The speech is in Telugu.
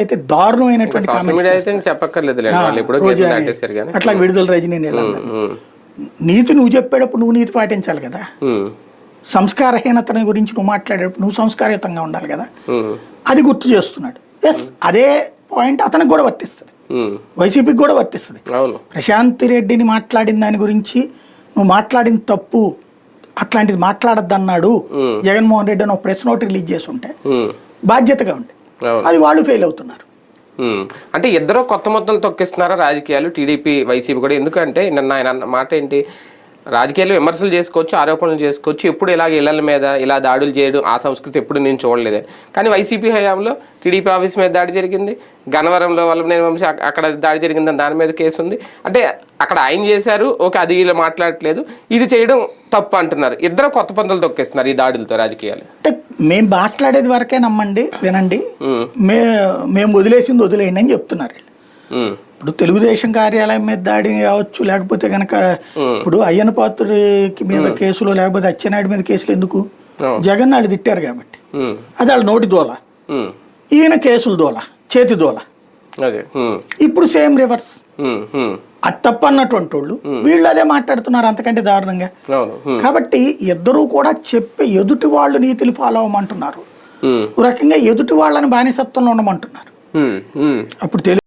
అయితే దారుణమైనటువంటి అట్లా విడుదల రజనీ నీతి నువ్వు చెప్పేటప్పుడు నువ్వు నీతి పాటించాలి కదా. సంస్కారహీనతని గురించి నువ్వు మాట్లాడేటప్పుడు నువ్వు సంస్కారయుతంగా ఉండాలి కదా. అది గుర్తు చేస్తున్నాడు. ఎస్ అదే పాయింట్ అతనికి కూడా వర్తిస్తుంది. వైసీపీకి కూడా వర్తిస్తుంది. ప్రశాంత్ రెడ్డిని మాట్లాడిన దాని గురించి నువ్వు మాట్లాడిన తప్పు అట్లాంటిది మాట్లాడద్దన్నాడు జగన్మోహన్ రెడ్డి అని ఒక ప్రెస్ నోట్ రిలీజ్ చేసి ఉంటే బాధ్యతగా ఉండే అవును అది వాళ్ళు ఫెయిల్ అవుతున్నారు. అంటే ఇద్దరు కొత్త మొత్తాలు తొక్కిస్తున్నారా రాజకీయాలు? టీడీపీ వైసీపీ కూడా. ఎందుకంటే నిన్న ఆయన అన్న మాట ఏంటి? రాజకీయాలు విమర్శలు చేసుకోవచ్చు ఆరోపణలు చేసుకోవచ్చు. ఎప్పుడు ఇలాగ ఇళ్ళ మీద ఇలా దాడులు చేయడం ఆ సంస్కృతి ఎప్పుడు నేను చూడలేదు. కానీ వైసీపీ హయాంలో టీడీపీ ఆఫీస్ మీద దాడి జరిగింది. గన్నవరంలో వల్లభనేని వంశీ అక్క- అక్కడ దాడి జరిగిందని దాని మీద కేసు ఉంది. అంటే అక్కడ ఆయన చేశారు. ఓకే అది ఇలా మాట్లాడట్లేదు. ఇది చేయడం తప్పు అంటున్నారు. ఇద్దరు కొత్త పందులు తొక్కిస్తున్నారు ఈ దాడులతో రాజకీయాలు. అంటే మేము మాట్లాడేది వరకే నమ్మండి వినండి. మే మేము వదిలేసింది వదిలేయండి అని చెప్తున్నారు ఇప్పుడు తెలుగుదేశం కార్యాలయం మీద దాడి కావచ్చు లేకపోతే కనుక ఇప్పుడు అయ్యన పాత్రుడికి మీద కేసులు లేకపోతే అచ్చెన్నాయుడు మీద కేసులు ఎందుకు. జగన్ వాళ్ళు తిట్టారు కాబట్టి. అది వాళ్ళ నోటి దోల. ఉమ్, ఈయన కేసులు దోల చేతి దోల. ఉమ్, ఇప్పుడు సేమ్ రివర్స్. అది తప్పు అన్నటువంటి వాళ్ళు వీళ్ళు అదే మాట్లాడుతున్నారు అంతకంటే దారుణంగా. కాబట్టి ఇద్దరూ కూడా చెప్పే ఎదుటి వాళ్ళు నీతిని ఫాలో అవ్వమంటున్నారు. రకంగా ఎదుటి వాళ్ళని బానిసత్వంలో ఉండమంటున్నారు. అప్పుడు తెలుగు